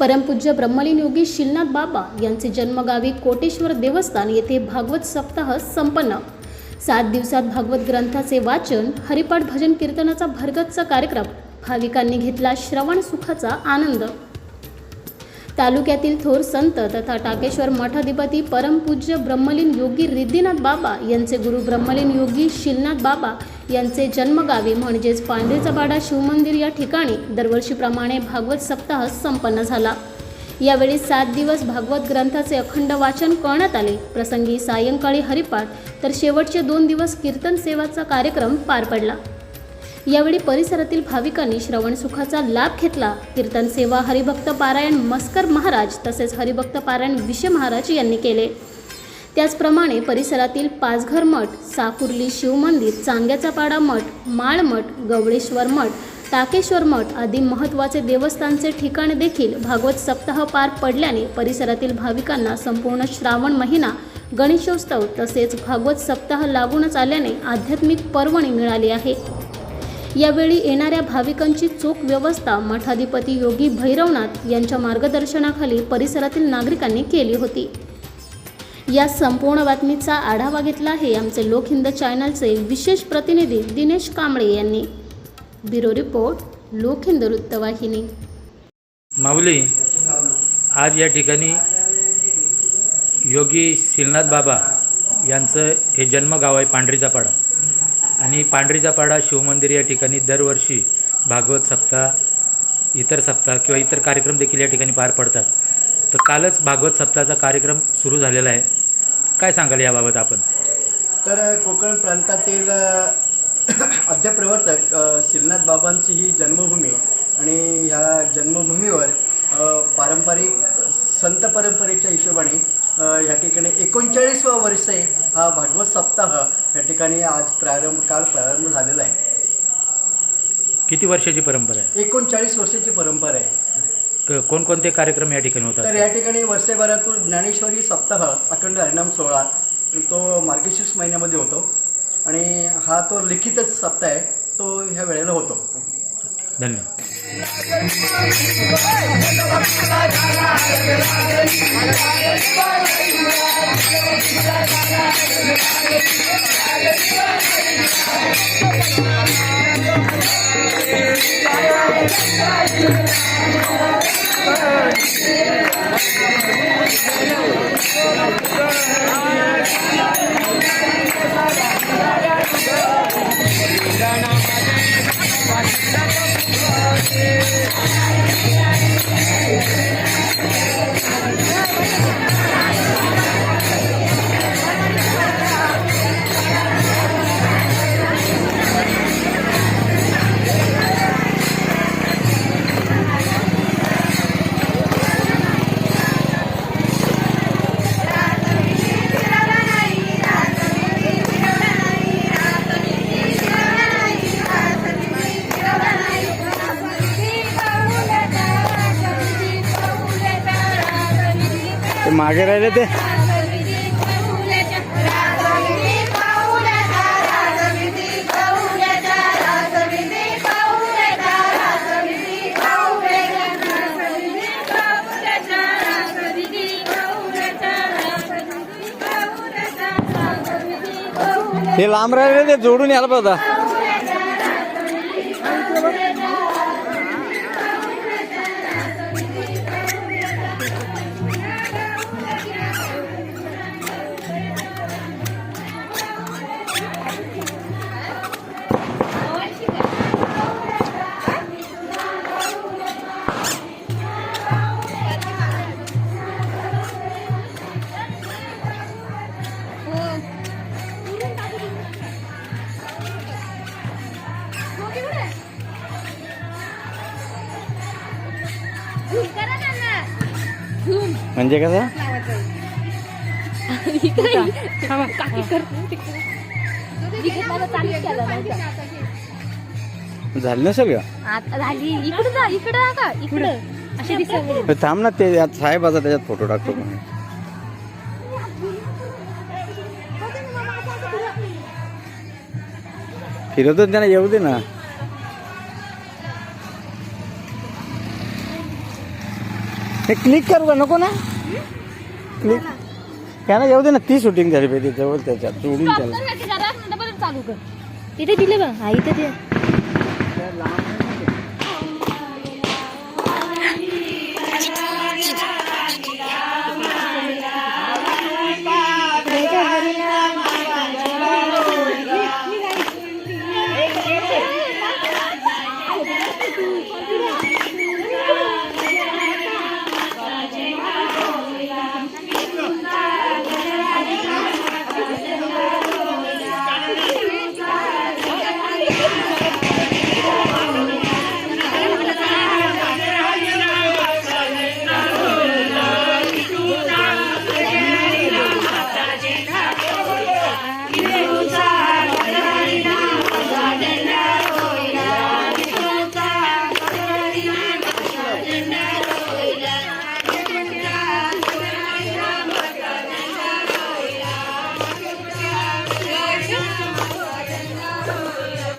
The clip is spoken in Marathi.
परमपूज्य ब्रह्मलीन योगी शिलनाथ बाबा यांचे जन्मगावी कोटेश्वर देवस्थान येथे भागवत सप्ताह संपन्न. सात दिवसात भागवत ग्रंथाचे वाचन हरिपाठ भजन कीर्तनाचा भरगतचा कार्यक्रम भाविकांनी घेतला श्रवण सुखाचा आनंद. तालुक्यातील थोर संत तथा टाकेश्वर मठाधिपती परमपूज्य ब्रह्मलीन योगी रिद्धिनाथ बाबा यांचे गुरु ब्रह्मलीन योगी शिलनाथ बाबा यांचे जन्मगावी म्हणजेच पांढरीचा बाडा शिवमंदिर या ठिकाणी दरवर्षीप्रमाणे भागवत सप्ताह संपन्न झाला. यावेळी सात दिवस भागवत ग्रंथाचे अखंड वाचन करण्यात आले. प्रसंगी सायंकाळी हरिपाठ तर शेवटचे दोन दिवस कीर्तन सेवाचा कार्यक्रम पार पडला. यावेळी परिसरातील भाविकांनी श्रवण सुखाचा लाभ घेतला. कीर्तन सेवा हरिभक्त पारायण मस्कर महाराज तसेच हरिभक्त पारायण विषय महाराज यांनी केले. त्याचप्रमाणे परिसरातील पाचघर मठ साकुर्ली शिवमंदिर चांग्याचा पाडा मठ माळमठ गवळेश्वर मठ टाकेश्वर मठ आदी महत्त्वाचे देवस्थानचे ठिकाण देखील भागवत सप्ताह पार पडल्याने परिसरातील भाविकांना संपूर्ण श्रावण महिना गणेशोत्सव तसेच भागवत सप्ताह लागूनच आल्याने आध्यात्मिक पर्वणी मिळाली आहे. यावेळी येणाऱ्या भाविकांची चोख व्यवस्था मठाधिपती योगी भैरवनाथ यांच्या मार्गदर्शनाखाली परिसरातील नागरिकांनी केली होती. या संपूर्ण बातमीचा आढावा घेतला आहे आमचे लोकहिंद चॅनलचे विशेष प्रतिनिधी दिनेश कांबळे यांनी. ब्युरो रिपोर्ट लोकहिंद वृत्तवाहिनी माऊली आज या ठिकाणी योगी श्रीनाथ बाबा यांचं हे जन्मगाव आहे पांढरीचा पाडा आणि पांढरीचा पाडा शिवमंदिर या ठिकाणी दरवर्षी भागवत सप्ताह इतर सप्ताह किंवा इतर कार्यक्रम देखील या ठिकाणी पार पडतात. तर कालच भागवत सप्ताहाचा कार्यक्रम सुरू झालेला आहे. काय सांगाल याबाबत आपण? तर कोकण प्रांतातील अध्यप्रवर्तक श्रीनाथ बाबांची ही जन्मभूमी आणि ह्या जन्मभूमीवर पारंपरिक संत परंपरेच्या हिशोबाने ह्या ठिकाणी एकोणचाळीसवा वर्षे हा भागवत सप्ताह या ठिकाणी आज प्रारंभ काल प्रारंभ झालेला आहे. किती वर्षाची परंपरा आहे? एकोणचाळीस वर्षाची परंपरा आहे. क- कोणकोणते कार्यक्रम या ठिकाणी तर होतात या ठिकाणी वर्षभरातून ज्ञानेश्वरी सप्ताह अखंड हरिनाम सोहळा तो मार्गशीर्ष महिन्यामध्ये होतो. आणि हा तो लिखितच सप्ताह आहे तो ह्या वेळेला होतो. धन्यवाद. मागे राहिले ते. हे लांब राहिले ते जोडून यायला पाहिजे म्हणजे कसं? झालं नसेल का थांब ना ते साहेबाचा त्याच्यात फोटो टाकतो. फिरवतो त्यांना येऊ दे ना. हे क्लिक करू का? नको ना? क्लिक त्याला येऊ दे ना ती शूटिंग झाली पाहिजे जवळ त्याच्यात जोडून त्याला. चालू कर. इथे दिले बघ. हा इथे